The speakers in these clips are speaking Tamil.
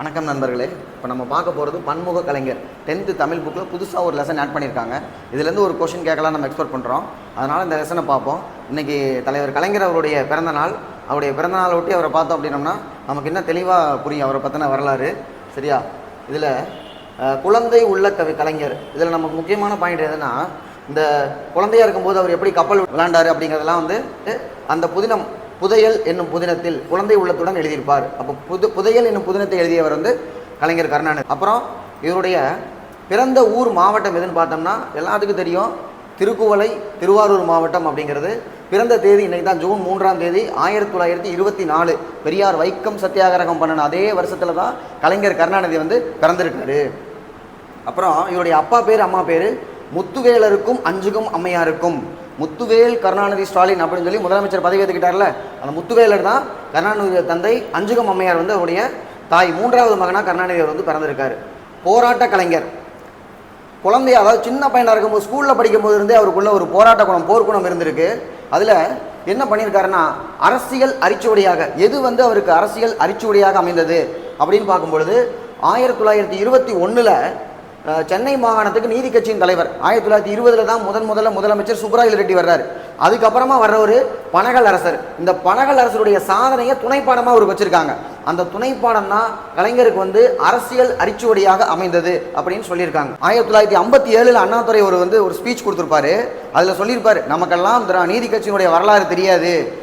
வணக்கம் நண்பர்களே. இப்போ நம்ம பார்க்க போகிறது பன்முக கலைஞர். டென்த்து தமிழ் புக்கில் புதுசாக ஒரு லெசன் ஆட் பண்ணியிருக்காங்க. இதுலேருந்து ஒரு கொஷின் கேட்கலாம் நம்ம எக்ஸ்போர்ட் பண்ணுறோம் அதனால் இந்த லெசனை பார்ப்போம். இன்றைக்கி தலைவர் கலைஞர் அவருடைய பிறந்த நாள். அவருடைய பிறந்த நாளை ஒட்டி அவரை பார்த்தோம் அப்படின்னோம்னா நமக்கு இன்னும் தெளிவாக புரியும் அவரை பற்றின வரலாறு. சரியா? இதில் குழந்தை உள்ள கவி கலைஞர். இதில் நமக்கு முக்கியமான பாயிண்ட் எதுனா இந்த குழந்தையா இருக்கும்போது அவர் எப்படி கப்பல் விளாண்டார் அப்படிங்கிறதெல்லாம் வந்து அந்த புதினம் புதையல் என்னும் புதினத்தில் குழந்தை உள்ளத்துடன் எழுதியிருப்பார். அப்போ புது புதையல் என்னும் புதினத்தை எழுதியவர் வந்து கலைஞர் கருணாநிதி. அப்புறம் இவருடைய பிறந்த ஊர் மாவட்டம் எதுன்னு பார்த்தோம்னா எல்லாத்துக்கும் தெரியும் திருக்குவளை திருவாரூர் மாவட்டம் அப்படிங்கிறது. பிறந்த தேதி இன்றைக்கி தான் ஜூன் மூன்றாம் தேதி ஆயிரத்தி தொள்ளாயிரத்தி இருபத்தி நாலு. பெரியார் வைக்கம் சத்தியாகிரகம் பண்ணின அதே வருஷத்தில் தான் கலைஞர் கருணாநிதி வந்து பிறந்திருக்காரு. அப்புறம் இவருடைய அப்பா பேர் அம்மா பேர் முத்துவேலருக்கும் அஞ்சுகும் அம்மையாருக்கும். முத்துவேல் கருணாநிதி ஸ்டாலின் அப்படின்னு சொல்லி முதலமைச்சர் பதவி ஏற்றுக்கிட்டார்ல அந்த முத்துவேலர் தான் கருணாநிதி தந்தை அஞ்சுகம் அம்மையார் வந்து அவருடைய தாய். மூன்றாவது மகனாக கருணாநிதி அவர் வந்து பிறந்திருக்காரு. போராட்ட கலைஞர். குழந்தைய அதாவது சின்ன பையனாக இருக்கும்போது ஸ்கூலில் படிக்கும்போது இருந்தே அவருக்குள்ள ஒரு போராட்ட குணம் போர்க்குணம் இருந்திருக்கு. அதில் என்ன பண்ணியிருக்காருன்னா அரசியல் அரிச்சுவடியாக எது வந்து அவருக்கு அரசியல் அரிச்சுவடியாக அமைந்தது அப்படின்னு பார்க்கும்பொழுது ஆயிரத்தி தொள்ளாயிரத்தி இருபத்தி ஒன்றில் சென்னை மாகாணத்துக்கு நீதி கட்சியின் தலைவர். ஆயிரத்தி தொள்ளாயிரத்தி இருபதுல தான் முதன் முதல்ல முதலமைச்சர் சுப்ராயல் ரெட்டி வர்றாரு. அதுக்கப்புறமா வர்றவர் பனகல் அரசர். இந்த பனகல் அரசருடைய சாதனையை துணைப்பாடமாக அவர் வச்சிருக்காங்க. அந்த துணைப்பாடம் தான் கலைஞருக்கு வந்து அரசியல் அரிச்சுவடியாக அமைந்தது அப்படின்னு சொல்லியிருக்காங்க. ஆயிரத்தி தொள்ளாயிரத்தி ஐம்பத்தி ஏழில் அண்ணாதுரை ஒரு வந்து ஒரு ஸ்பீச் கொடுத்துருப்பாரு. அதில் சொல்லியிருப்பாரு நமக்கெல்லாம் திரா- நீதி கட்சியினுடைய வரலாறு தெரியாது.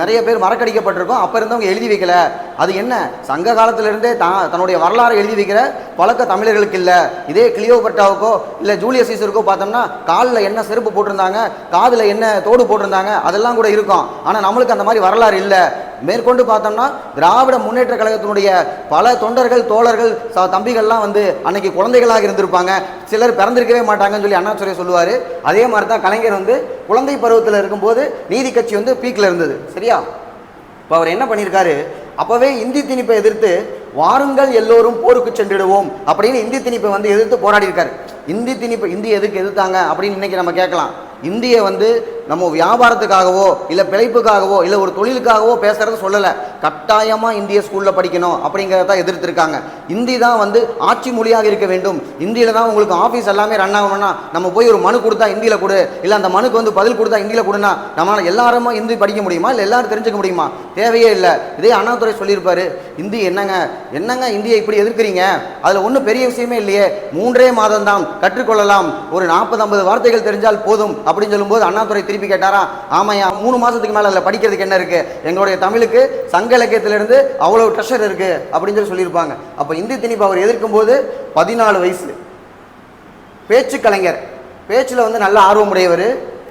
நிறைய பேர் மறக்கடிக்கப்பட்டிருக்கோம். அப்போ இருந்தவங்க எழுதி வைக்கல. அது என்ன? சங்க காலத்திலிருந்தே தான் தன்னுடைய வரலாறை எழுதி வைக்கிற பழக்க தமிழர்களுக்கு இல்லை. இதே கிளியோபட்டாவுக்கோ இல்லை ஜூலியஸ் சீசருக்கோ பார்த்தோம்னா காலில் என்ன செருப்பு போட்டிருந்தாங்க காதில் என்ன தோடு போட்டிருந்தாங்க அதெல்லாம் கூட இருக்கும். ஆனால் நம்மளுக்கு அந்த மாதிரி வரலாறு இல்லை. மேற்கொண்டு பார்த்தோம்னா திராவிட முன்னேற்ற கழகத்தினுடைய பல தொண்டர்கள் தோழர்கள் ச- தம்பிகள்லாம் வந்து அன்னைக்கு குழந்தைகளாக இருந்திருப்பாங்க. சிலர் பிறந்திருக்கவே மாட்டாங்கன்னு சொல்லி அண்ணாச்சுரை சொல்லுவார். அதே மாதிரி தான் கலைஞர் வந்து குழந்தை பருவத்தில் இருக்கும்போது நீதி கட்சி வந்து பீக்கில் இருந்தது. சரியா? இப்போ அவர் என்ன பண்ணியிருக்காரு அப்போவே இந்தி திணிப்பை எதிர்த்து வாருங்கள் எல்லோரும் போருக்கு சென்றிடுவோம் அப்படின்னு இந்தி திணிப்பை வந்து எதிர்த்து போராடி இருக்காரு இந்தி திணிப்பு இந்தி எதுக்கு எதிர்த்தாங்க அப்படின்னு இன்னைக்கு நம்ம கேட்கலாம். இந்தியை வந்து நம்ம வியாபாரத்துக்காகவோ இல்லை பிழைப்புக்காகவோ இல்லை ஒரு தொழிலுக்காகவோ பேசுகிறத சொல்லலை. கட்டாயமாக இந்திய ஸ்கூலில் படிக்கணும் அப்படிங்கிறத தான் எதிர்த்திருக்காங்க. இந்தி தான் வந்து ஆட்சி மொழியாக இருக்க வேண்டும். இந்தியில் தான் உங்களுக்கு ஆஃபீஸ் எல்லாமே ரன் ஆகணும்னா நம்ம போய் ஒரு மனு கொடுத்தா இந்தியில் கொடு இல்லை அந்த மனுக்கு வந்து பதில் கொடுத்தா இந்தியில் கொடுனா நம்மளால் எல்லாருமா இந்தி படிக்க முடியுமா இல்லை எல்லாரும் தெரிஞ்சுக்க முடியுமா? தேவையே இல்லை. இதே அண்ணாதுரை சொல்லியிருப்பாரு இந்தி என்னங்க என்னங்க இந்தியை இப்படி எதிர்க்கிறீங்க? அதில் ஒன்றும் பெரிய விஷயமே இல்லையே. மூன்றே மாதம் தான் கற்றுக்கொள்ளலாம். ஒரு நாற்பது ஐம்பது வார்த்தைகள் தெரிஞ்சால் போதும். அப்படின்னு சொல்லும்போது அண்ணாதுரை திருப்பி கேட்டாரா ஆமாய்யா மூணு மாதத்துக்கு மேலே அதில் படிக்கிறதுக்கு என்ன இருக்குது எங்களுடைய தமிழுக்கு சங்க இலக்கியத்திலிருந்து அவ்வளோ ட்ரெஷர் இருக்குது அப்படின்னு சொல்லி சொல்லியிருப்பாங்க. அப்போ இந்தி திணிப்பு அவர் எதிர்க்கும் போது பதினாலு வயசு. பேச்சு கலைஞர். பேச்சில் வந்து நல்ல ஆர்வமுடையவர்.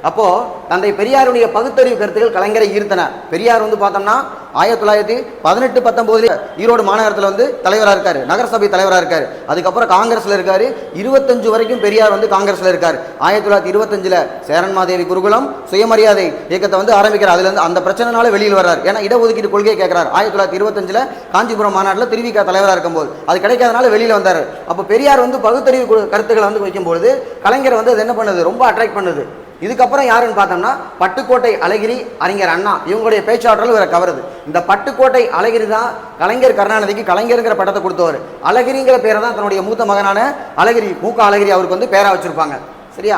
அப்போது தந்தை பெரியாருடைய பகுத்தறிவு கருத்துக்கள் கலைஞரை ஈர்த்தன. பெரியார் வந்து பார்த்தோம்னா ஆயிரத்தி தொள்ளாயிரத்தி பதினெட்டு பத்தொம்போதுல ஈரோடு மாநகரத்தில் வந்து தலைவராக இருக்காரு. நகரசபை தலைவராக இருக்காரு. அதுக்கப்புறம் காங்கிரஸில் இருக்காரு. இருபத்தஞ்சு வரைக்கும் பெரியார் வந்து காங்கிரஸில் இருக்காரு. ஆயிரத்தி தொள்ளாயிரத்தி இருபத்தஞ்சில் சேரன்மாதேவி குருகுலம் சுயமரியாதை இயக்கத்தை வந்து ஆரம்பிக்கிறார். அதுல இருந்து அந்த பிரச்சனைனால வெளியில் வர்றார். ஏன்னா இடஒதுக்கீடு கொள்கையை கேட்கிறார். ஆயிரத்தி தொள்ளாயிரத்தி இருபத்தஞ்சில் காஞ்சிபுரம் மாநாட்டில் திருவிக தலைவராக இருக்கும்போது. அது கிடைக்காதனால வெளியில் வந்தார். அப்போ பெரியார் வந்து பகுத்தறிவு கருத்துக்களை வந்து வைக்கும்போது கலைஞர் வந்து அது என்ன பண்ணுது? ரொம்ப அட்ராக்ட் பண்ணுது. இதுக்கப்புறம் யாருன்னு பார்த்தோம்னா பட்டுக்கோட்டை அழகிரி அறிஞர் அண்ணா. இவங்களுடைய பேச்சாற்றல் இவரை கவருது. இந்த பட்டுக்கோட்டை அழகிரி தான் கலைஞர் கருணாநிதிக்கு கலைஞருங்கிற பட்டத்தை கொடுத்தவர். அழகிரிங்கிற பேரை தான் தன்னுடைய மூத்த மகனான அழகிரி மூக்க அழகிரி அவருக்கு வந்து பேராக வச்சிருப்பாங்க. சரியா?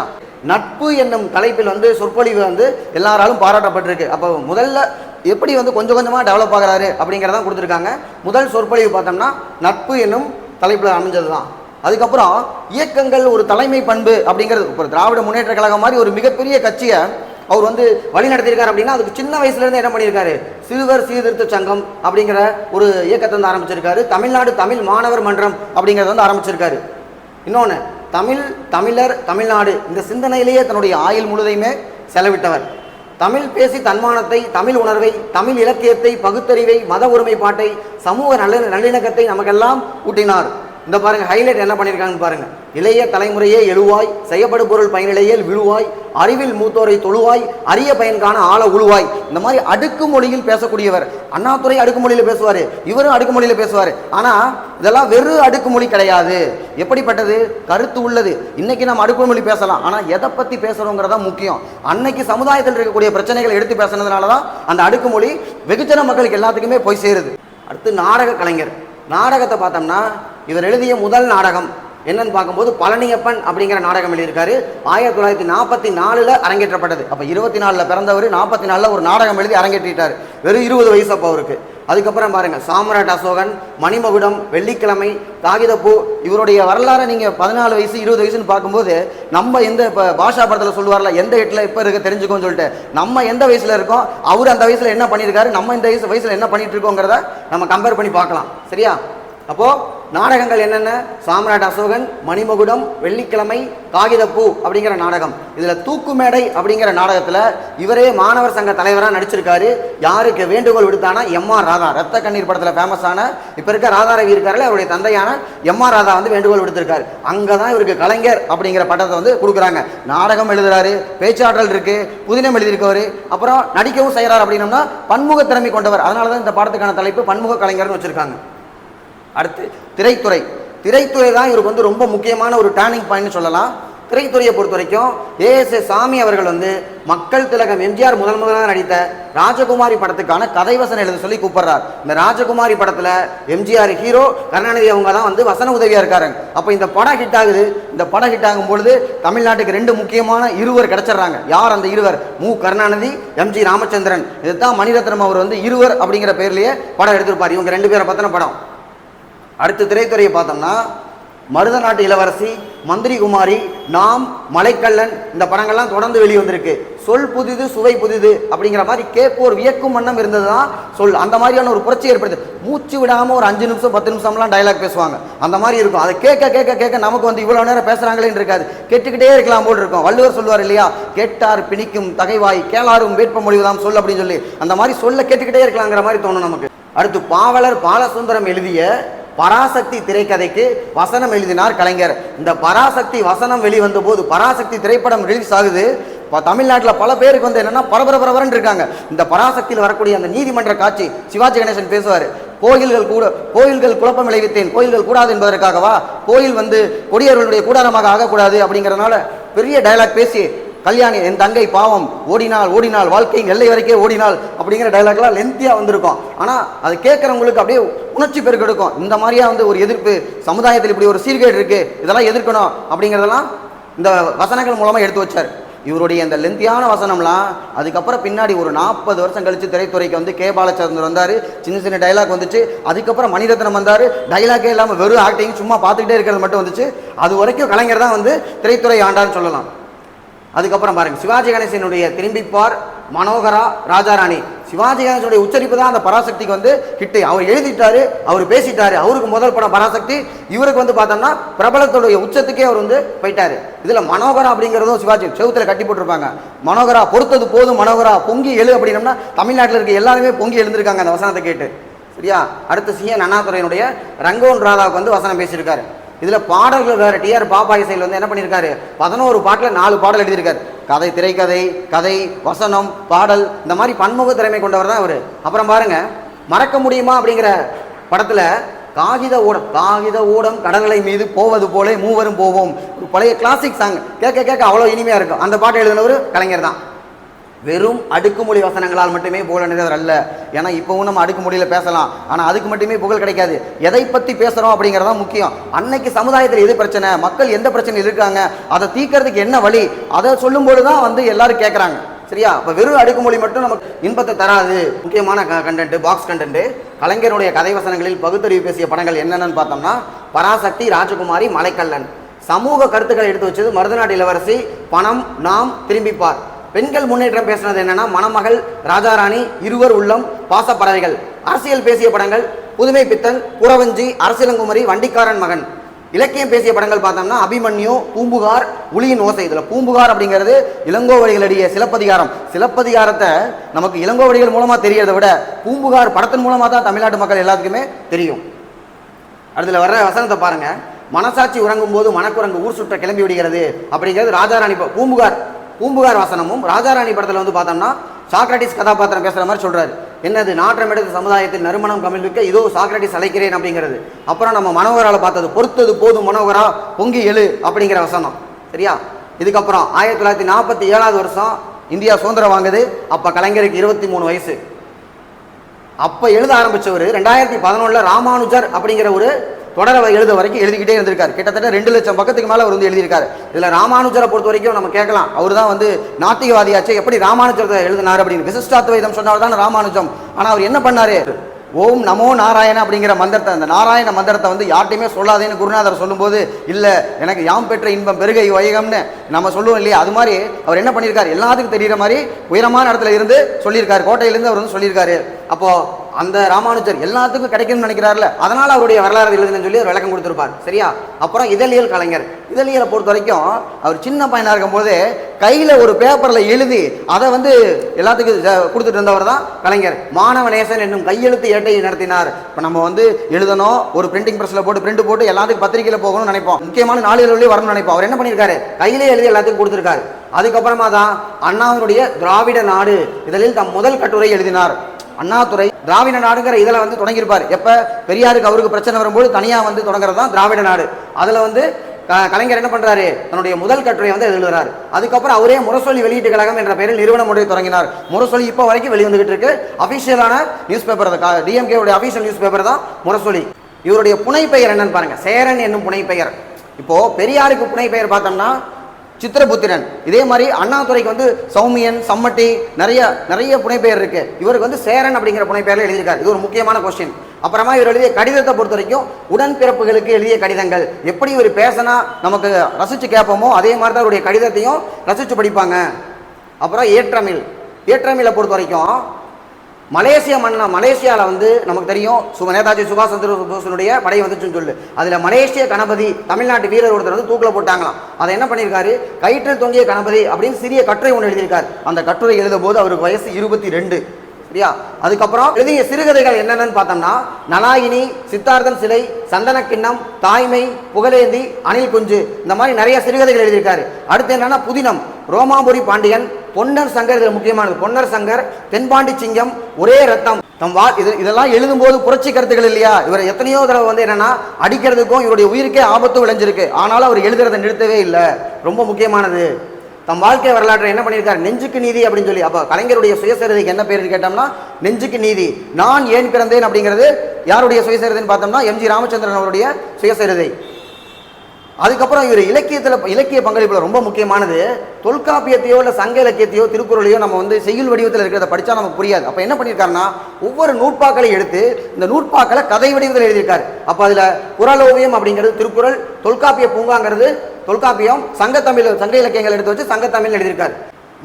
நட்பு என்னும் தலைப்பில் வந்து சொற்பொழிவு வந்து எல்லாராலும் பாராட்டப்பட்டிருக்கு. அப்போ முதல்ல எப்படி வந்து கொஞ்சம் கொஞ்சமாக டெவலப் ஆகிறாரு அப்படிங்கிறதான் கொடுத்துருக்காங்க. முதல் சொற்பொழிவு பார்த்தோம்னா நட்பு என்னும் தலைப்பில் அமைஞ்சது தான் அதுக்கப்புறம் இயக்கங்கள் ஒரு தலைமை பண்பு அப்படிங்கிறது இப்போ திராவிட முன்னேற்ற கழகம் மாதிரி ஒரு மிகப்பெரிய கட்சியை அவர் வந்து வழி நடத்தியிருக்காரு அப்படின்னா அதுக்கு சின்ன வயசுலேருந்து என்ன பண்ணியிருக்காரு? சிறுவர் சீர்திருத்த சங்கம் அப்படிங்கிற ஒரு இயக்கத்தை வந்து ஆரம்பிச்சிருக்காரு. தமிழ்நாடு தமிழ் மாணவர் மன்றம் அப்படிங்கிறத வந்து ஆரம்பிச்சிருக்காரு. இன்னொன்று தமிழ் தமிழர் தமிழ்நாடு இந்த சிந்தனையிலேயே தன்னுடைய ஆயுள் முழுதையுமே செலவிட்டவர். தமிழ் பேசி தன்மானத்தை தமிழ் உணர்வை தமிழ் இலக்கியத்தை பகுத்தறிவை மத ஒருமைப்பாட்டை சமூக நல்ல நல்லிணக்கத்தை நமக்கெல்லாம் ஊட்டினார். இந்த பாருங்க ஹைலைட் என்ன பண்ணியிருக்காங்கன்னு பாருங்க. இளைய தலைமுறையே எழுவாய் செய்யப்படு பொருள் பயனிலையில் விழுவாய் அறிவில் மூத்தோரை தொழுவாய் அரிய பயன்கான ஆழ உழுவாய். இந்த மாதிரி அடுக்கு மொழியில் பேசக்கூடியவர் அண்ணாத்துறை அடுக்கு மொழியில் பேசுவார் இவரும் அடுக்குமொழியில் பேசுவார். ஆனால் இதெல்லாம் வெறும் அடுக்கு மொழி கிடையாது. எப்படிப்பட்டது? கருத்து உள்ளது. இன்னைக்கு நம்ம அடுக்கு மொழி பேசலாம். ஆனால் எதை பற்றி பேசுகிறோங்கிறதா முக்கியம். அன்னைக்கு சமுதாயத்தில் இருக்கக்கூடிய பிரச்சனைகளை எடுத்து பேசுனதுனால தான் அந்த அடுக்கு மொழி வெகுஜன மக்களுக்கு எல்லாத்துக்குமே போய் சேருது. அடுத்து நாடக கலைஞர். நாடகத்தை பார்த்தோம்னா இவர் எழுதிய முதல் நாடகம் என்னன்னு பார்க்கும்போது பழனியப்பன் அப்படிங்கிற நாடகம் எழுதியிருக்காரு. ஆயிரத்தி தொள்ளாயிரத்தி நாற்பத்தி நாலில் அரங்கேற்றப்பட்டது. அப்போ இருபத்தி நாலில் பிறந்தவர் நாற்பத்தி நாலில் ஒரு நாடகம் எழுதி அரங்கேற்றிட்டார். வெறும் இருபது வயசு அப்போ அவருக்கு. அதுக்கப்புறம் பாருங்க சாம்ராட் அசோகன் மணிமகுடம் வெள்ளிக்கிழமை காகிதப்பூ இவருடைய வரலாறை நீங்கள் பதினாலு வயசு இருபது வயசுன்னு பார்க்கும்போது நம்ம எந்த இப்போ பாஷா படத்தில் சொல்லுவார்ல எந்த இடத்துல இப்போ இருக்க தெரிஞ்சுக்கோன்னு சொல்லிட்டு நம்ம எந்த வயசில் இருக்கோம் அவர் அந்த வயசில் என்ன பண்ணியிருக்காரு நம்ம இந்த வயசு வயசில் என்ன பண்ணிட்டு இருக்கோங்கிறத நம்ம கம்பேர் பண்ணி பார்க்கலாம். சரியா? அப்போது நாடகங்கள் என்னென்ன? சாம்ராட் அசோகன் மணிமகுடம் வெள்ளிக்கிழமை காகிதப்பூ அப்படிங்கிற நாடகம். இதில் தூக்குமேடை அப்படிங்கிற நாடகத்தில் இவரே மாணவர் சங்க தலைவராக நடிச்சிருக்காரு. யாருக்கு வேண்டுகோள் விடுத்தானா? M R Radha. ரத்த கண்ணீர் படத்தில் ஃபேமஸான இப்போ இருக்க ராதா ரவி அவருடைய தந்தையான எம் ஆர் ராதா வந்து வேண்டுகோள் விடுத்திருக்காரு. அங்கே தான் இவருக்கு கலைஞர் அப்படிங்கிற பட்டத்தை வந்து கொடுக்குறாங்க. நாடகம் எழுதுறாரு பேச்சாற்றல் இருக்கு புதினம் எழுதியிருக்கவர் அப்புறம் நடிக்கவும் செய்கிறார் அப்படின்னம்னா பன்முக திறமை கொண்டவர். அதனால தான் இந்த பாடத்துக்கான தலைப்பு பன்முக கலைஞர்னு வச்சிருக்காங்க. அடுத்து திரைத்துறை. திரைத்துறை தான் இவருக்கு வந்து ரொம்ப முக்கியமான ஒரு டேர்னிங் பாயிண்ட்னு சொல்லலாம். திரைத்துறையை பொறுத்த வரைக்கும் ஏஎஸ்எஸ் சாமி அவர்கள் வந்து மக்கள் திலகம் எம்ஜிஆர் முதல் முதலாக நடித்த ராஜகுமாரி படத்துக்கான கதைவசனம் எழுத சொல்லி கூப்பிடுறார். இந்த ராஜகுமாரி படத்தில் எம்ஜிஆர் ஹீரோ கருணாநிதி அவங்க தான் வந்து வசன உதவியாக இருக்காரு. அப்போ இந்த படம் ஹிட் ஆகுது. இந்த படம் ஹிட் ஆகும் பொழுது தமிழ்நாட்டுக்கு ரெண்டு முக்கியமான இருவர் கிடச்சிடுறாங்க. யார் அந்த இருவர்? மு. கருணாநிதி எம்ஜி ராமச்சந்திரன். இதுதான் மணிரத்னம் அவர் வந்து இருவர் அப்படிங்கிற பேர்லேயே படம் எடுத்திருப்பார். இவங்க ரெண்டு பேரை பற்றின படம். அடுத்து திரைத்துறையை பார்த்தோம்னா மருத நாட்டு இளவரசி மந்திரி குமாரி நாம் மலைக்கல்லன் இந்த படங்கள்லாம் தொடர்ந்து வெளிவந்திருக்கு சொல் புதிது சுவை புதிது அப்படிங்கிற மாதிரி கேட்போர் வியக்கும் வண்ணம் இருந்தது தான் சொல். அந்த மாதிரியான ஒரு புரட்சி ஏற்படுது. மூச்சு விடாமல் ஒரு அஞ்சு நிமிஷம் பத்து நிமிஷம்லாம் டயலாக் பேசுவாங்க. அந்த மாதிரி இருக்கும். அதை கேட்க கேட்க கேட்க நமக்கு வந்து இவ்வளோ நேரம் பேசுகிறாங்களேன்னு இருக்காது. கேட்டுக்கிட்டே இருக்கலாம் போல் இருக்கும். வள்ளுவர் சொல்லுவார் இல்லையா? கேட்டார் பிணிக்கும் தகைவாய் கேளாரும் வேட்ப மொழிவுதான் சொல் அப்படின்னு சொல்லி. அந்த மாதிரி சொல்ல கேட்டுக்கிட்டே இருக்கலாங்கிற மாதிரி தோணும் நமக்கு. அடுத்து பாவலர் பாலசுந்தரம் எழுதிய பராசக்தி திரைக்கதைக்கு வசனம் எழுதினார் கலைஞர். இந்த பராசக்தி வசனம் வெளிவந்த போது பராசக்தி திரைப்படம் ரிலீஸ் ஆகுது. இப்போ தமிழ்நாட்டில் பல பேருக்கு வந்து என்னென்னா பரபர பரபரன் இருக்காங்க. இந்த பராசக்தியில் வரக்கூடிய அந்த நீதிமன்ற காட்சி சிவாஜி கணேசன் பேசுவார். கோயில்கள் கூட கோயில்கள் குழப்பம் விளைவித்தேன் கோயில்கள் கூடாது என்பதற்காகவா? கோயில் வந்து கொடியவர்களுடைய கூடாரமாக ஆகக்கூடாது அப்படிங்கிறதுனால பெரிய டயலாக் பேசி கல்யாணி என் தங்கை பாவம் ஓடினால் ஓடினால் வாழ்க்கையின் எல்லை வரைக்கே ஓடினாள் அப்படிங்கிற டைலாக்லாம் லென்த்தியாக வந்திருக்கும். ஆனால் அது கேட்குறவங்களுக்கு அப்படியே உணர்ச்சி பெருக்கெடுக்கும். இந்த மாதிரியா வந்து ஒரு எதிர்ப்பு சமுதாயத்தில் இப்படி ஒரு சீர்கேடு இருக்கு இதெல்லாம் எதிர்க்கணும் அப்படிங்கிறதெல்லாம் இந்த வசனங்கள் மூலமாக எடுத்து வச்சார். இவருடைய இந்த லென்த்தியான வசனம்லாம் அதுக்கப்புறம் பின்னாடி ஒரு நாற்பது வருஷம் கழித்து திரைத்துறைக்கு வந்து கே. பாலச்சந்திரன் வந்தார். சின்ன சின்ன டைலாக் வந்துச்சு. அதுக்கப்புறம் மணிரத்னம் வந்தார். டைலாக்கே இல்லாமல் வெறும் ஆக்டிங் சும்மா பார்த்துக்கிட்டே இருக்கிறது மட்டும் வந்துச்சு. அது வரைக்கும் கலைஞர் தான் வந்து திரைத்துறை ஆண்டான்னு சொல்லலாம். அதுக்கப்புறம் பாருங்க சிவாஜி கணேசனுடைய திரும்பிப்பார் மனோகரா ராஜாராணி. சிவாஜி கணேசனுடைய உச்சரிப்பு தான் அந்த பராசக்திக்கு வந்து ஹிட்டு அவர் எழுதிட்டாரு அவர் பேசிட்டாரு. அவருக்கு முதல் படம் பராசக்தி. இவருக்கு வந்து பார்த்தோம்னா பிரபலத்துடைய உச்சத்துக்கே அவர் வந்து போயிட்டாரு. இதுல மனோகரா அப்படிங்கிறதும் சிவாஜி செவுத்துல கட்டி போட்டிருப்பாங்க. மனோகரா பொறுத்தது போதும் மனோகரா பொங்கி எழு அப்படின்னம்னா தமிழ்நாட்டில் இருக்க எல்லாருமே பொங்கி எழுந்திருக்காங்க அந்த வசனத்தை கேட்டு. சரியா? அடுத்து சிஎன் அண்ணாதுரையினுடைய ரங்கோன் ராதாவுக்கு வந்து வசனம் பேசியிருக்காரு. இதில் பாடல்கள் வேறு டிஆர் பாப்பா இசையில் வந்து என்ன பண்ணியிருக்காரு? பதினோரு பாட்டில் நாலு பாடல் எழுதியிருக்காரு. கதை திரைக்கதை கதை வசனம் பாடல் இந்த மாதிரி பன்முக திறமை கொண்டவர் தான் அவர். அப்புறம் பாருங்க மறக்க முடியுமா அப்படிங்கிற படத்தில் காகித ஊடம் காகித ஊடம் கடல்களை மீது போவது போலே மூவரும் போவோம். ஒரு பழைய கிளாசிக் சாங் கேட்க கேட்க அவ்வளோ இனிமையாக இருக்கும். அந்த பாட்டு எழுதினவர் கலைஞர் தான். வெறும் அடுக்குமொழி வசனங்களால் மட்டுமே புகழ் நிறைவர் அல்ல. ஏன்னா இப்போவும் நம்ம அடுக்குமொழியில் பேசலாம். ஆனால் அதுக்கு மட்டுமே புகழ் கிடைக்காது. எதை பற்றி பேசுகிறோம் அப்படிங்கிறது தான் முக்கியம். அன்னைக்கு சமுதாயத்தில் எது பிரச்சனை? மக்கள் எந்த பிரச்சனை இருக்காங்க? அதை தீர்க்கறதுக்கு என்ன வழி? அதை சொல்லும்போது தான் வந்து எல்லாரும் கேட்குறாங்க சரியா? இப்போ வெறும் அடுக்குமொழி மட்டும் நமக்கு இன்பத்தை தராது. முக்கியமான கண்டென்ட்டு பாக்ஸ் கண்டென்ட்டு கலைஞருடைய கதை வசனங்களில் பகுத்தறிவு பேசிய படங்கள் என்னென்னு பார்த்தோம்னா பராசக்தி ராஜகுமாரி மலைக்கல்லன். சமூக கருத்துக்களை எடுத்து வச்சது மருதநாட்டு இளவரசி. பணம் நாம் திரும்பிப்பார். பெண்கள் முன்னேற்றம் பேசுனது என்னன்னா மணமகள் ராஜாராணி இருவர் உள்ளம் பாசப்பறவைகள். அரசியல் பேசிய படங்கள் புதுமை பித்தன் புறவஞ்சி அரசியலங்குமரி வண்டிக்காரன் மகன். இலக்கியம் பேசிய படங்கள் பார்த்தோம்னா அபிமன்யு பூம்புகார் உளியின் ஓசை. இதில் பூம்புகார் அப்படிங்கிறது இளங்கோவடிகளுடைய சிலப்பதிகாரம். சிலப்பதிகாரத்தை நமக்கு இளங்கோவடிகள் மூலமாக தெரியறதை விட பூம்புகார் படத்தின் மூலமாக தான் தமிழ்நாட்டு மக்கள் எல்லாத்துக்குமே தெரியும். அதில் வர்ற வசனத்தை பாருங்க. மனசாட்சி உறங்கும் போது மனக்குரங்கு ஊர் சுற்ற கிளம்பி விடுகிறது அப்படிங்கிறது ராஜாராணி பூம்புகார் பூம்புகார் வசனமும் ராஜாராணி படத்தில் வந்து பார்த்தோம்னா சாக்ரட்டிஸ் கதாபாத்திரம் பேசுகிற மாதிரி சொல்கிறாரு என்னது நாற்றம் எடுத்த சமுதாயத்தில் நறுமணம் கமிழ்விக்க இதோ சாக்ரட்டிஸ் அழைக்கிறேன் அப்படிங்கிறது. அப்புறம் நம்ம மனோகரால் பார்த்தது பொறுத்தது போதும் மனோகரா பொங்கி எழு அப்படிங்கிற வசனம். சரியா? இதுக்கப்புறம் ஆயிரத்தி தொள்ளாயிரத்தி நாற்பத்தி ஏழாவது வருஷம் இந்தியா சுதந்திரம் வாங்குது. அப்போ கலைஞருக்கு இருபத்தி மூணு வயசு. அப்போ எழுத ஆரம்பிச்சவர் ரெண்டாயிரத்தி பதினொன்றில் ராமானுஜர் அப்படிங்கிற ஒரு தொடர எழுத வரைக்கும் எழுதிக்கிட்டே இருந்திருக்காரு. கிட்டத்தட்ட ரெண்டு லட்சம் பக்கத்துக்கு மேலே அவர் வந்து எழுதியிருக்காரு. இதில் ராமானுஜரை பொறுத்த வரைக்கும் நம்ம கேட்கலாம். அவர் தான் வந்து நாத்திகவாதியாச்சு எப்படி ராமானுஜரத்தை எழுதினார் அப்படின்னு. விசிஷ்டாத்வைதம் சொன்னவர் தான் ராமானுஜம். ஆனால் அவர் என்ன பண்ணாரு? ஓம் நமோ நாராயண அப்படிங்கிற மந்திரத்தை அந்த நாராயண மந்திரத்தை வந்து யார்ட்டையுமே சொல்லாதேன்னு குருநாதர் சொல்லும்போது இல்லை எனக்கு யாம் பெற்ற இன்பம் பெருகை வைகம்னு நம்ம சொல்லுவோம் இல்லையா? அது மாதிரி அவர் என்ன பண்ணியிருக்காரு? எல்லாத்துக்கும் தெரிகிற மாதிரி உயரமான இடத்துல இருந்து சொல்லியிருக்காரு. கோட்டையிலேருந்து அவர் வந்து சொல்லியிருக்காரு. அப்போது அந்த ராமானுஜர் எல்லாத்துக்கும் கிடைக்கும்னு நினைக்கிறார்ல அதனால் அவருடைய வரலாறு எழுதுன்னு சொல்லி ஒரு விளக்கம் கொடுத்துருப்பார். சரியா? அப்புறம் இதழியல் கலைஞர். இதழியலை பொறுத்த வரைக்கும் அவர் சின்ன பையனாக இருக்கும்போது கையில் ஒரு பேப்பரில் எழுதி அதை வந்து எல்லாத்துக்கும் கொடுத்துட்டு இருந்தவர் தான் கலைஞர். மாணவநேசன் என்னும் கையெழுத்து ஏட்டையை நடத்தினார். இப்போ நம்ம வந்து எழுதணும் ஒரு பிரிண்டிங் ப்ரெஸ்ஸில் போட்டு பிரிண்ட் போட்டு எல்லாத்துக்கும் பத்திரிக்கையில் போகணும்னு நினைப்போம். முக்கியமான நாளிதழ்லேயே வரணும்னு நினைப்போம். அவர் என்ன பண்ணியிருக்காரு? கையிலே எழுதி எல்லாத்துக்கும் கொடுத்துருக்காரு. அதுக்கப்புறமா தான் அண்ணாவினுடைய திராவிட நாடு. இதழில் தம் முதல் கட்டுரை எழுதினார். அண்ணாதுரை திராவிட நாடுங்கிற இதில் வந்து தொடங்கியிருப்பார். எப்போ? பெரியாருக்கு அவருக்கு பிரச்சனை வரும்போது தனியாக வந்து தொடங்குறது தான் திராவிட நாடு. அதில் வந்து க- கலைஞர் என்ன பண்ணுறாரு தன்னுடைய முதல் கட்டுரை வந்து எழுதுகிறார் அதுக்கப்புறம் அவரே முரசொலி வெளியீட்டு கழகம் என்ற பெயரில் நிறுவனம் ஒன்றை தொடங்கினார். முரசொலி இப்போ வரைக்கும் வெளிவந்துகிட்டு இருக்கு. அஃபீஷியலான நியூஸ் பேப்பர் டிஎம்கே உடைய அபிஷியல் நியூஸ் பேப்பர் தான் முரசொலி. இவருடைய புனைப்பெயர் என்னன்னு பாருங்க. சேரன் என்னும் புனைப்பெயர். இப்போ பெரியாருக்கு புனைப்பெயர் பார்த்தோம்னா சித்திரபுத்திரன். இதே மாதிரி அண்ணாதுரைக்கு வந்து சௌமியன் சம்மட்டி நிறைய நிறைய புனைப்பெயர் இருக்கு. இவருக்கு வந்து சேரன் அப்படிங்கிற புனைப்பெயரில் எழுதியிருக்காரு. இது ஒரு முக்கியமான கொஸ்டின் அப்புறமா இவர் எழுதிய கடிதத்தை பொறுத்த வரைக்கும் உடன்பிறப்புகளுக்கு எழுதிய கடிதங்கள். எப்படி இவர் பேசினா நமக்கு ரசித்து கேட்போமோ அதே மாதிரி தான் அவருடைய கடிதத்தையும் ரசித்து படிப்பாங்க. அப்புறம் ஏற்றமிழ் ஏற்றமிழை பொறுத்த வரைக்கும் மலேசிய மன்ன மலேசியாவில் வந்து நமக்கு தெரியும் சும நேதாஜி சுபாஷ் சந்திர போஸினுடைய படை வந்துச்சுன்னு சொல்லு. அதில் மலேசிய கணபதி தமிழ்நாட்டு வீரர் ஒருத்தர் வந்து தூக்கில் போட்டாங்களாம். அதை என்ன பண்ணியிருக்காரு? கயிற்றில் தொங்கிய கணபதி அப்படின்னு சிறிய கட்டுரை ஒன்று எழுதியிருக்கார். அந்த கட்டுரை எழுதும் போது அவருக்கு வயசு இருபத்தி ரெண்டு. சரியா அதுக்கப்புறம் எழுதிய சிறுகதைகள் என்னென்னு பார்த்தோம்னா நலாயினி சித்தார்த்தன் சிலை சந்தன கிண்ணம் தாய்மை புகழேந்தி அணில் குஞ்சு இந்த மாதிரி நிறைய சிறுகதைகள் எழுதியிருக்காரு. அடுத்து என்னன்னா புதினம் ரோமாபுரி பாண்டியன் பொன்னர் சங்கர் இதில் முக்கியமானது. பொன்னர் சங்கர் தென்பாண்டி சிங்கம் ஒரே ரத்தம். தம் வா இது இதெல்லாம் எழுதும்போது புரட்சி கருத்துக்கள் இல்லையா? இவர் எத்தனையோ தடவை வந்து என்னன்னா அடிக்கிறதுக்கும் இவருடைய உயிருக்கே ஆபத்து விளைஞ்சிருக்கு. ஆனாலும் அவர் எழுதுறதை நிறுத்தவே இல்லை. ரொம்ப முக்கியமானது. தம் வாழ்க்கை வரலாற்றை என்ன பண்ணியிருக்காரு? நெஞ்சுக்கு நீதி அப்படின்னு சொல்லி. அப்போ கலைஞருடைய சுயசரிதைக்கு என்ன பேர் கேட்டோம்னா நெஞ்சுக்கு நீதி. நான் ஏன் பிறந்தேன் அப்படிங்கிறது யாருடைய சுயசரிதைன்னு பார்த்தோம்னா எம்ஜி ராமச்சந்திரன் அவருடைய சுயசரிதை. அதுக்கப்புறம் இவர் இலக்கியத்தில் இலக்கிய பங்களிப்பில் ரொம்ப முக்கியமானது தொல்காப்பியத்தையோ இல்லை சங்க இலக்கியத்தையோ திருக்குறளையோ நம்ம வந்து செய்யுள் வடிவத்தில் இருக்கிறத படித்தா நமக்கு புரியாது. அப்போ என்ன பண்ணியிருக்காருன்னா ஒவ்வொரு நூற்பாக்களை எடுத்து இந்த நூற்பாக்களை கதை வடிவத்தில் எழுதியிருக்காரு. அப்போ அதில் குறளோவியம் அப்படிங்கிறது திருக்குறள் தொல்காப்பிய பூங்காங்கிறது தொல்காப்பியம் சங்கத்தமிழ் சங்க இலக்கியங்கள் எடுத்து வச்சு சங்கத்தமிழ் எழுதியிருக்காரு.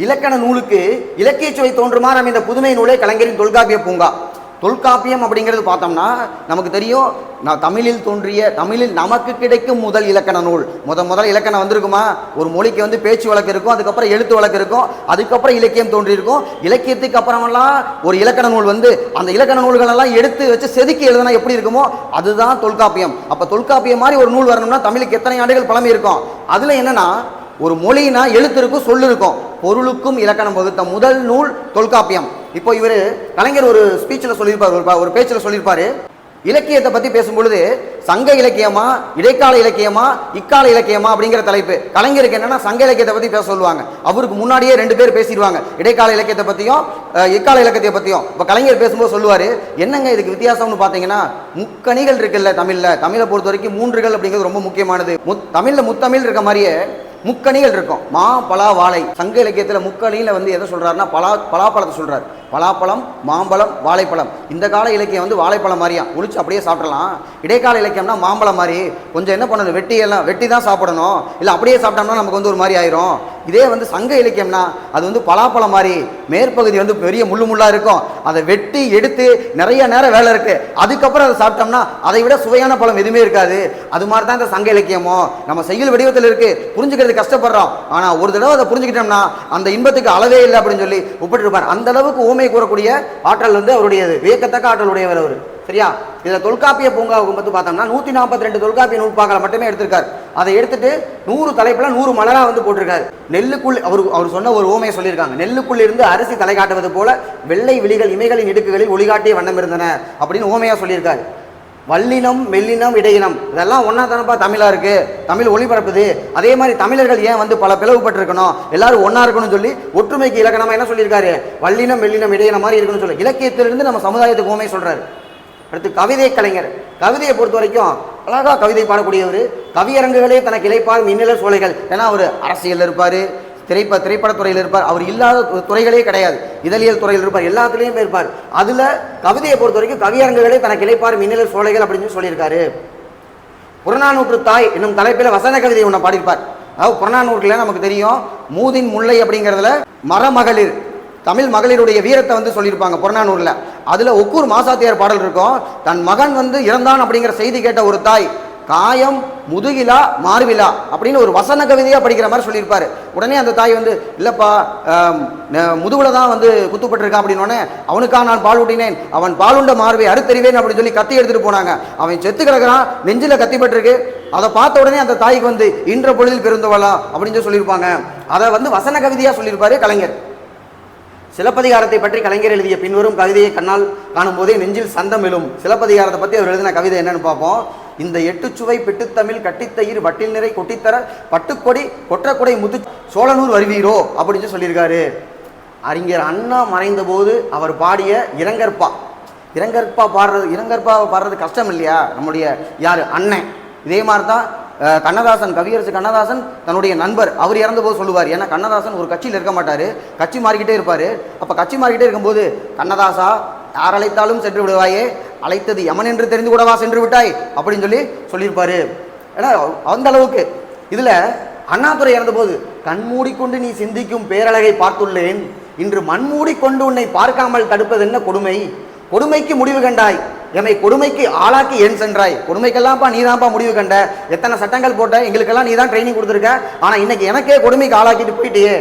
இலக்கண நூலுக்கு இலக்கிய சுவை தோன்றுமாறு அமைந்த புதுமை நூலே கலைஞரின் தொல்காப்பிய பூங்கா. தொல்காப்பியம் அப்படிங்கிறது பார்த்தோம்னா நமக்கு தெரியும் நான் தமிழில் தோன்றிய தமிழில் நமக்கு கிடைக்கும் முதல் இலக்கண நூல். முத முதல் இலக்கணம் வந்திருக்குமா? ஒரு மொழிக்கு வந்து பேச்சு வழக்கு இருக்கும் அதுக்கப்புறம் எழுத்து வழக்கு இருக்கும் அதுக்கப்புறம் இலக்கியம் தோன்றியிருக்கும். இலக்கியத்துக்கு அப்புறமெல்லாம் ஒரு இலக்கண நூல் வந்து அந்த இலக்கண நூல்களெல்லாம் எடுத்து வச்சு செதுக்கி எழுதுனா எப்படி இருக்குமோ அதுதான் தொல்காப்பியம். அப்போ தொல்காப்பியம் மாதிரி ஒரு நூல் வரணும்னா தமிழுக்கு எத்தனை ஆண்டுகள் பழமை இருக்கும்? அதில் என்னென்னா ஒரு மொழினா எழுத்து இருக்கும் சொல்லு இருக்கும். பொருளுக்கும் இலக்கணம் வகுத்த முதல் நூல் தொல்காப்பியம். இப்போ இவர் கலைஞர் ஒரு ஸ்பீச்சில் சொல்லியிருப்பார் ஒரு பேச்சில் சொல்லியிருப்பார். இலக்கியத்தை பற்றி பேசும்பொழுது சங்க இலக்கியமா இடைக்கால இலக்கியமா இக்கால இலக்கியமா அப்படிங்கிற தலைப்பு. கலைஞருக்கு என்னன்னா சங்க இலக்கியத்தை பற்றி பேச சொல்லுவாங்க. அவருக்கு முன்னாடியே ரெண்டு பேர் பேசிடுவாங்க. இடைக்கால இலக்கியத்தை பற்றியும் இக்கால இலக்கியத்தை பற்றியும் இப்போ கலைஞர் பேசும்போது சொல்லுவார் என்னங்க இதுக்கு வித்தியாசம்னு பார்த்தீங்கன்னா முக்கணிகள் இருக்குல்ல தமிழில். தமிழை பொறுத்த வரைக்கும் மூன்றுகள் அப்படிங்கிறது ரொம்ப முக்கியமானது. முத் தமிழில் முத்தமிழ் இருக்க மாதிரியே முக்கணிகள் இருக்கும். மா பலா வாழை. சங்க இலக்கியத்தில் முக்கணியில் வந்து எதை சொல்கிறாருன்னா பலா பலாப்பழத்தை சொல்கிறார் பலாப்பழம் மாம்பழம் வாழைப்பழம். இந்த கால இலக்கியம் வந்து வாழைப்பழம் மாதிரியா? ஒழிச்சு அப்படியே சாப்பிடலாம். இடைக்கால இலக்கியம்னா மாம்பழம் மாதிரி. கொஞ்சம் என்ன பண்ணணும்? வெட்டி எல்லாம் வெட்டி தான் சாப்பிடணும். இல்லை அப்படியே சாப்பிட்டோம்னா நமக்கு வந்து ஒரு மாதிரி ஆயிரும். இதே வந்து சங்க இலக்கியம்னா அது வந்து பலாப்பழம் மாதிரி மேற்பகுதி வந்து பெரிய முள்ளு முள்ளாக இருக்கும். அதை வெட்டி எடுத்து நிறைய நேரம் வேலை இருக்குது அதுக்கப்புறம் அதை சாப்பிட்டோம்னா அதை விட சுவையான பழம் எதுவுமே இருக்காது. அது மாதிரி தான் இந்த சங்க இலக்கியமோ. நம்ம செய்யுள் வடிவத்தில் இருக்குது புரிஞ்சுக்கிறது கஷ்டப்படுறோம். ஆனால் ஒரு தடவை அதை புரிஞ்சுக்கிட்டோம்னா அந்த இன்பத்துக்கு அளவே இல்லை அப்படின்னு சொல்லி ஒப்பிட்டு இருப்பார் அந்த அளவுக்கு ஊமை கூறக்கூடிய ஆற்றல் வந்து அவருடையது. வியக்கத்தக்க ஆற்றல் உடையவர் அவர். சரியா? இதில் தொல்காப்பிய பூங்காவுக்கு வந்து பார்த்தோம்னா நூற்றி நாற்பத்தி ரெண்டு தொல்காப்பிய நூற்பாக்களை மட்டுமே எடுத்திருக்காரு. அதை எடுத்துட்டு நூறு தலைப்பில் நூறு மலராக வந்து போட்டிருக்காரு. நெல்லுக்குள் அவர் அவர் சொன்ன ஒரு ஓமையை சொல்லியிருக்காங்க. நெல்லுக்குள் இருந்து அரிசி தலை காட்டுவது போல வெள்ளை விழிகள் இமைகளின் இடுக்குகளில் ஒளிகாட்டிய வண்ணம் இருந்தன அப்படின்னு ஓமையாக சொல்லியிருக்காரு. வல்லினம் மெல்லினம் இடையினம் இதெல்லாம் ஒன்றா தானப்பா தமிழா இருக்கு. தமிழ் ஒளிபரப்புது. அதே மாதிரி தமிழர்கள் ஏன் வந்து பல பிளவுபட்டிருக்கணும்? எல்லாரும் ஒன்றா இருக்கணும்னு சொல்லி ஒற்றுமைக்கு இலக்கணமா என்ன சொல்லியிருக்காரு? வல்லினம் மெல்லினம் இடையினம் மாதிரி இருக்கணும்னு சொல்லி. இலக்கியத்திலிருந்து நம்ம சமுதாயத்துக்கு ஓமே சொல்றாரு. அடுத்து கவிதை கலைஞர். கவிதையை பொறுத்த வரைக்கும் அழகா கவிதை பாடக்கூடியவர். கவியரங்குகளே தனக்கு இழைப்பார் மின்னல சோலைகள். ஏன்னா அவர் அரசியலில் இருப்பார் திரைப்ப திரைப்படத்துறையில் இருப்பார். அவர் இல்லாத துறைகளே கிடையாது. இதழியல் துறையில் இருப்பார். எல்லாத்துலேயும் இருப்பார். அதில் கவிதையை பொறுத்த வரைக்கும் கவியரங்குகளே தனக்கு இழைப்பார் மின்னல சோலைகள் அப்படின்னு சொல்லியிருக்காரு புறநானூற்று தாய் என்னும் தலைப்பில் வசன கவிதை ஒன்று பாடியிருப்பார். அதாவது புறநானூற்றில் நமக்கு தெரியும் மூதின் முல்லை அப்படிங்கிறதுல மரமகளிர். தமிழ் மகளிருடைய வீரத்தை வந்து சொல்லியிருப்பாங்க புறநானூரில். அதில் ஒக்கூர் மாசாத்தியார் பாடல் இருக்கும். தன் மகன் வந்து இறந்தான் அப்படிங்கிற செய்தி கேட்ட ஒரு தாய் காயம் முதுகிலா மார்விலா அப்படின்னு ஒரு வசன கவிதையாக படிக்கிற மாதிரி சொல்லியிருப்பாரு. உடனே அந்த தாய் வந்து இல்லைப்பா முதுகுல தான் வந்து குத்துப்பட்டிருக்கான் அப்படின்னு அவனுக்காக நான் பால் ஊட்டினேன். அவன் பாலுண்ட மார்பை அறுத்தறிவேன் அப்படின்னு சொல்லி கத்தி எடுத்துகிட்டு போனாங்க. அவன் செத்து கிடக்குறான் நெஞ்சில் கத்திப்பட்டிருக்கு அதை பார்த்த உடனே அந்த தாய்க்கு வந்து இன்ற பொழுதில் பிறந்தவளா அப்படின்னு சொல்லி சொல்லியிருப்பாங்க. அதை வந்து வசன கவிதையாக சொல்லியிருப்பாரு கலைஞர். சிலப்பதிகாரத்தை பற்றி கலைஞர் எழுதிய பின்வரும் கவிதையை கண்ணால் காணும்போதே நெஞ்சில் சந்தம் எழும் சிலப்பதிகாரத்தை பற்றி அவர் எழுதின கவிதை என்னன்னு பார்ப்போம். இந்த எட்டுச்சுவை பெட்டுத்தமிழ் கட்டித்தயிர் வட்டில் நிறை கொட்டித்தர பட்டுக்கொடி கொற்றக்கொடை முத்து சோழனூர் வருவீரோ அப்படின்னு சொல்லி சொல்லியிருக்காரு. அறிஞர் அண்ணா மறைந்த போது அவர் பாடிய இரங்கற்பா. இரங்கற்பா பாடுறது இரங்கற்பா பாடுறது கஷ்டம் இல்லையா? நம்முடைய யார்? அண்ணன். இதே மாதிரி தான் கண்ணதாசன் கவியரசு கண்ணதாசன் தன்னுடைய நண்பர். அவர் இறந்தபோது சொல்லுவார். ஏன்னா கண்ணதாசன் ஒரு கட்சியில் இருக்க மாட்டார். கட்சி மாறிக்கிட்டே இருப்பார். அப்போ கட்சி மாறிக்கிட்டே இருக்கும்போது கண்ணதாசா யார் அழைத்தாலும் சென்று விடுவாயே. அழைத்தது யமன் என்று தெரிந்து கூடவா சென்று விட்டாய்? அப்படின்னு சொல்லி சொல்லியிருப்பார். ஏன்னா அந்த அளவுக்கு. இதில் அண்ணாதுரை இறந்தபோது கண் மூடிக்கொண்டு நீ சிந்திக்கும் பேரழகை பார்த்துள்ளேன். இன்று மண் மூடிக்கொண்டு உன்னை பார்க்காமல் தடுப்பது என்ன கொடுமை? கொடுமைக்கு முடிவு கண்டாய். எம்மை கொடுமைக்கு ஆளாக்கி ஏன் சென்றாய்? கொடுமைக்கெல்லாம்ப்பா நீ தான்ப்பா முடிவு கண்ட. எத்தனை சட்டங்கள் போட்ட எங்களுக்கெல்லாம் நீ தான் ட்ரைனிங் கொடுத்துருக்க. ஆனால் இன்னைக்கு எனக்கே கொடுமைக்கு ஆளாக்கிட்டு போயிட்டியே.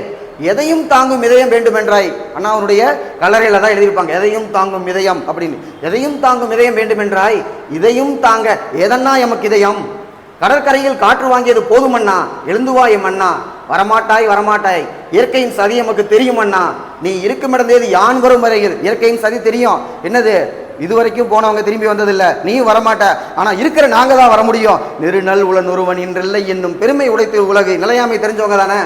எதையும் தாங்கும் இதயம் வேண்டுமென்றாய். அண்ணா அவனுடைய கல்லறையில் தான் எழுதியிருப்பாங்க. எதையும் தாங்கும் இதயம் அப்படின்னு. எதையும் தாங்கும் இதயம் வேண்டுமென்றாய். இதையும் தாங்க. எதன்னா எமக்கு இதயம்? கடற்கரையில் காற்று வாங்கியது போதுமண்ணா எழுந்துவா எம் அண்ணா. வரமாட்டாய் வரமாட்டாய். இயற்கையின் சதி எமக்கு தெரியும் அண்ணா. நீ இருக்குமிடந்தேது யான் வரும் வரையில்? இயற்கையின் சதி தெரியும். என்னது? இதுவரைக்கும் போனவங்க திரும்பி வந்ததில்லை. நீ வரமாட்ட. ஆனால் இருக்கிற நாங்கள் தான் வர முடியும். நெருநல் உளன் ஒருவன் இன்றில்லை என்னும் பெருமை உடைத்து உலகு. நிலையாமை தெரிஞ்சவங்க தானே?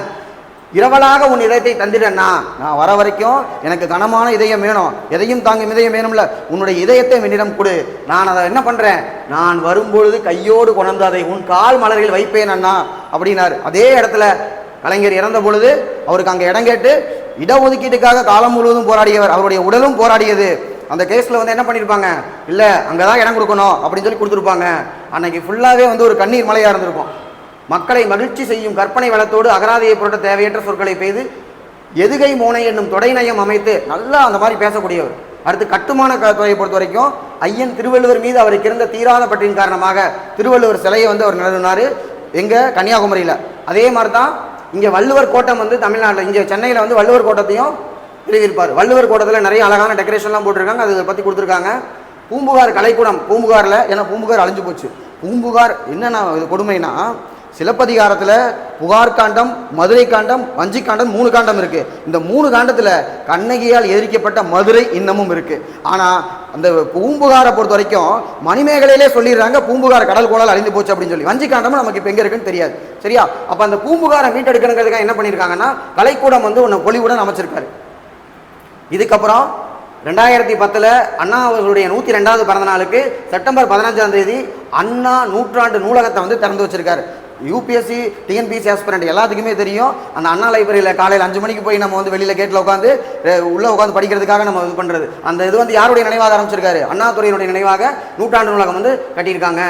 இரவலாக உன் இதயத்தை தந்திடண்ணா நான். வர வரைக்கும் எனக்கு கனமான இதயம் வேணும். எதையும் தாங்கும் இதயம் வேணும்ல. உன்னுடைய இதயத்தை என்னிடம் கொடு. நான் அதை என்ன பண்ணுறேன் நான் வரும்பொழுது கையோடு கொண்டு அதை உன் கால் மலர்கள் வைப்பேன் அண்ணா அப்படின்னார். அதே இடத்துல கலைஞர் இறந்த பொழுது அவருக்கு அங்கே இடம் கேட்டு இடஒதுக்கீட்டுக்காக காலம் முழுவதும் போராடியவர். அவருடைய உடலும் போராடியது. அந்த கேஸில் வந்து என்ன பண்ணியிருப்பாங்க இல்லை அங்கே தான் இடம் கொடுக்கணும் அப்படின்னு சொல்லி கொடுத்துருப்பாங்க. அன்னைக்கு ஃபுல்லாகவே வந்து ஒரு கண்ணீர் மலையாக இருந்திருக்கும். மக்களை மகிழ்ச்சி செய்யும் கற்பனை வளத்தோடு அகராதியை புரட்ட தேவையற்ற சொற்களை பெய்து எதுகை மோனை என்னும் தொடை நயம் அமைத்து நல்லா அந்த மாதிரி பேசக்கூடியவர். அடுத்து கட்டுமான க- துறையை பொறுத்த வரைக்கும் ஐயன் திருவள்ளுவர் மீது அவருக்கு இருந்த தீராத பற்றின் காரணமாக திருவள்ளுவர் சிலையை வந்து அவர் நிறுவினார் எங்கே? கன்னியாகுமரியில். அதே மாதிரி தான் இங்கே வள்ளுவர் கோட்டம் வந்து தமிழ்நாட்டில் இங்கே சென்னையில் வந்து வள்ளுவர் கோட்டத்தையும் எழுதியிருப்பார். வள்ளுவர் கோட்டத்தில் நிறைய அழகான டெக்கரேஷன்லாம் போட்டிருக்காங்க. அதை பற்றி கொடுத்துருக்காங்க. பூம்புகார் கலைக்கூடம் பூம்புகாரில் ஏன்னா பூம்புகார் அழிஞ்சு போச்சு. பூம்புகார் என்னென்ன இது கொடுமைனா சிலப்பதிகாரத்தில் புகார் காண்டம் மதுரை காண்டம் வஞ்சி காண்டம் மூணு காண்டம் இருக்கு. இந்த மூணு காண்டத்தில் கண்ணகியால் எரிக்கப்பட்ட மதுரை இன்னமும் இருக்கு. ஆனால் அந்த பூம்புகாரை பொறுத்த வரைக்கும் மணிமேகலையிலே சொல்லிடுறாங்க பூம்புகார் கடல் கோளால் அழிந்து போச்சு அப்படின்னு சொல்லி. வஞ்சி காண்டமும் நமக்கு இப்போ எங்கே இருக்குன்னு தெரியாது. சரியா? அப்போ அந்த பூம்புகாரை மீட்டெடுக்கணுங்கிறதுக்காக என்ன பண்ணியிருக்காங்கன்னா கலைக்கூடம் வந்து ஒன்று பொலிவுடன் அமைச்சிருக்காரு. இதுக்கப்புறம் ரெண்டாயிரத்தி பத்தில் அண்ணா அவர்களுடைய நூற்றி ரெண்டாவது பிறந்த நாளுக்கு செப்டம்பர் பதினஞ்சாம் தேதி அண்ணா நூற்றாண்டு நூலகத்தை வந்து திறந்து வச்சிருக்காரு. யூபிஎஸ்சி டிஎன்பிஎஸ்சி ஆஸ்பிரண்ட் எல்லாத்துக்குமே தெரியும். அந்த அண்ணா லைப்ரரியில் காலையில் அஞ்சு மணிக்கு போய் நம்ம வந்து வெளியில் கேட்டில் உட்காந்து உள்ளே உட்காந்து படிக்கிறதுக்காக நம்ம இது பண்ணுறது அந்த இது வந்து யாருடைய நினைவாக ஆரம்பிச்சிருக்காரு? அண்ணாதுறையினுடைய நினைவாக நூற்றாண்டு நூலகம் வந்து கட்டியிருக்காங்க.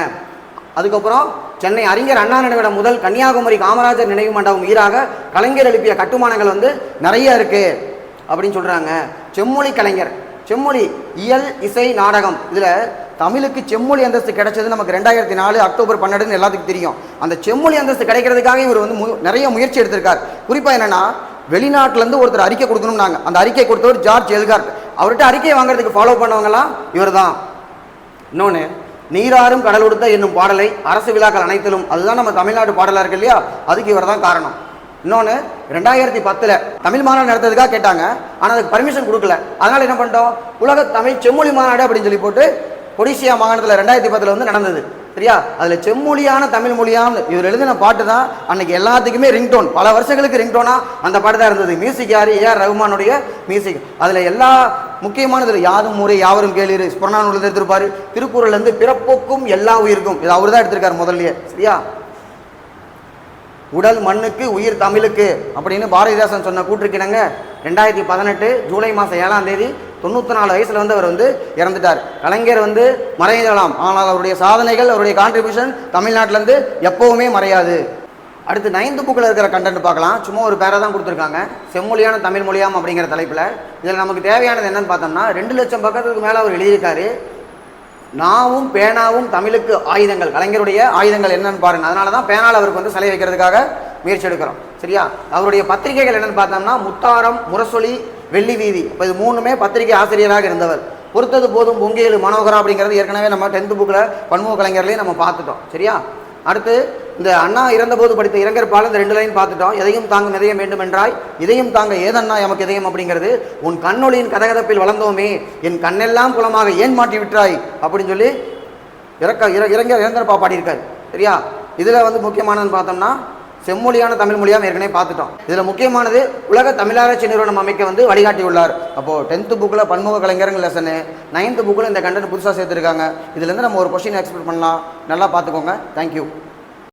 அதுக்கப்புறம் சென்னை அறிஞர் அண்ணா நினைவிடம் முதல் கன்னியாகுமரி காமராஜர் நினைவு மண்டபம் ஈராக கலைஞர் எழுப்பிய கட்டுமானங்கள் வந்து நிறைய இருக்குது அப்படின்னு சொல்கிறாங்க செம்மொழி கலைஞர். செம்மொழி இயல் இசை நாடகம். இதில் தமிழுக்கு செம்மொழி அந்தஸ்து கிடைச்சது நமக்கு ரெண்டாயிரத்தி நாலு அக்டோபர் பன்னெண்டுன்னு எல்லாத்துக்கும் தெரியும். அந்த செம்மொழி அந்தஸ்து கிடைக்கிறதுக்காக இவர் வந்து மு- நிறைய முயற்சி எடுத்திருக்கார். குறிப்பாக என்னன்னா வெளிநாட்டிலேருந்து ஒருத்தர் அறிக்கை கொடுக்கணும்னாங்க. அந்த அறிக்கை கொடுத்தவர் ஜார்ஜ் எல்கார்ட். அவர்கிட்ட அறிக்கை வாங்குறதுக்கு ஃபாலோ பண்ணுவாங்களாம் இவர் தான் இன்னொன்று நீராறும் கடல் உடுத்த என்னும் பாடலை அரசு விழாக்கள் அனைத்திலும் அதுதான் நம்ம தமிழ்நாடு பாடலாக இருக்கு இல்லையா? அதுக்கு இவர் தான் காரணம். இன்னொன்று ரெண்டாயிரத்தி பத்தில் தமிழ் மாநாடு நடத்துறதுக்காக கேட்டாங்க. ஆனால் அதுக்கு பர்மிஷன் கொடுக்கல. அதனால் என்ன பண்ணிட்டோம்? உலக தமிழ் செம்மொழி மாநாடு அப்படின்னு சொல்லி போட்டு ஒடிசியா மாகாணத்தில் ரெண்டாயிரத்தி பத்தில் வந்து நடந்தது. சரியா? அதில் செம்மொழியான தமிழ் மொழியான இவர் எழுதின பாட்டு தான் அன்னைக்கு எல்லாத்துக்குமே ரிங்டோன் பல வருஷங்களுக்கு ரிங்டோனா அந்த பாட்டு தான் இருந்தது. மியூசிக் யார்? ஏஆர் ரகுமானுடைய மியூசிக். அதில் எல்லா முக்கியமானது யாதும் முறை யாவரும் கேளீர் புறநானூல் எடுத்திருப்பாரு. திருக்குறள் வந்து பிறப்போக்கும் எல்லா உயிருக்கும். இது அவர் தான் எடுத்திருக்காரு முதல்லையே. சரியா? உடல் மண்ணுக்கு உயிர் தமிழுக்கு அப்படின்னு பாரதிதாசன் சொன்ன கூற்றுக்கிணங்க ரெண்டாயிரத்தி பதினெட்டு ஜூலை மாதம் ஏழாம் தேதி தொண்ணூற்றி நாலு வயசில் வந்து அவர் வந்து இறந்துட்டார். கலைஞர் வந்து மறையலாம் ஆனால் அவருடைய சாதனைகள் அவருடைய கான்ட்ரிபியூஷன் தமிழ்நாட்டிலேருந்து எப்போவுமே மறையாது. அடுத்து நைன்த் புக்கில் இருக்கிற கண்டென்ட் பார்க்கலாம். சும்மா ஒரு பேரை தான் கொடுத்துருக்காங்க. செம்மொழியான தமிழ் மொழியாம் அப்படிங்கிற தலைப்பில். இதில் நமக்கு தேவையானது என்னன்னு பார்த்தோம்னா ரெண்டு லட்சம் பக்கத்துக்கு மேலே அவர் எழுதியிருக்காரு. நாவும் பேனாவும் தமிழுக்கு ஆயுதங்கள் கலைஞருடைய ஆயுதங்கள் என்னன்னு பாருங்க. அதனால தான் பேனால் அவருக்கு வந்து சிலை வைக்கிறதுக்காக முயற்சி எடுக்கிறோம். சரியா? அவருடைய பத்திரிகைகள் என்னன்னு பார்த்தோம்னா முத்தாரம் முரசொலி வெள்ளி வீதி. இப்போ இது மூணுமே பத்திரிகை ஆசிரியராக இருந்தவர். பொறுத்தது போதும் பொங்கியலு மனோகரா அப்படிங்கிறது ஏற்கனவே நம்ம டென்த்து புக்கில் பன்முக கலைஞர்லேயும் நம்ம பார்த்துட்டோம். சரியா? அடுத்து இந்த அண்ணா இறந்தபோது படித்த இறங்கர் பால் இந்த ரெண்டு லைன் பார்த்துட்டோம். எதையும் தாங்க எதையும் வேண்டும் என்றாய் இதையும் தாங்க ஏதண்ணா எமக்கு இதயம் அப்படிங்கிறது. உன் கண்ணொளியின் கதகதப்பில் வளர்ந்தோமே என் கண்ணெல்லாம் குலமாக ஏன் மாட்டி விட்டாய்? அப்படின்னு சொல்லி இறக்க இற இறங்க இறந்தரப்பா பாடியிருக்காரு. சரியா? இதில் வந்து முக்கியமானதுன்னு பார்த்தோம்னா செம்மொழியான தமிழ் மொழியாக ஏற்கனவே பார்த்துட்டோம். இதில் முக்கியமானது உலக தமிழாராய்ச்சி நிறுவனம் அமைக்க வந்து வழிகாட்டியுள்ளார். அப்போது டென்த்து புக்கில் பன்முக கலைஞருங்க லெசனு நைன்த்து புக்கில் இந்த கண்டென்ட் புதுசாக சேர்த்துருக்காங்க. இதுலேருந்து நம்ம ஒரு கொஷின் எக்ஸ்பெக்ட் பண்ணலாம். நல்லா பார்த்துக்கோங்க. தேங்க்யூ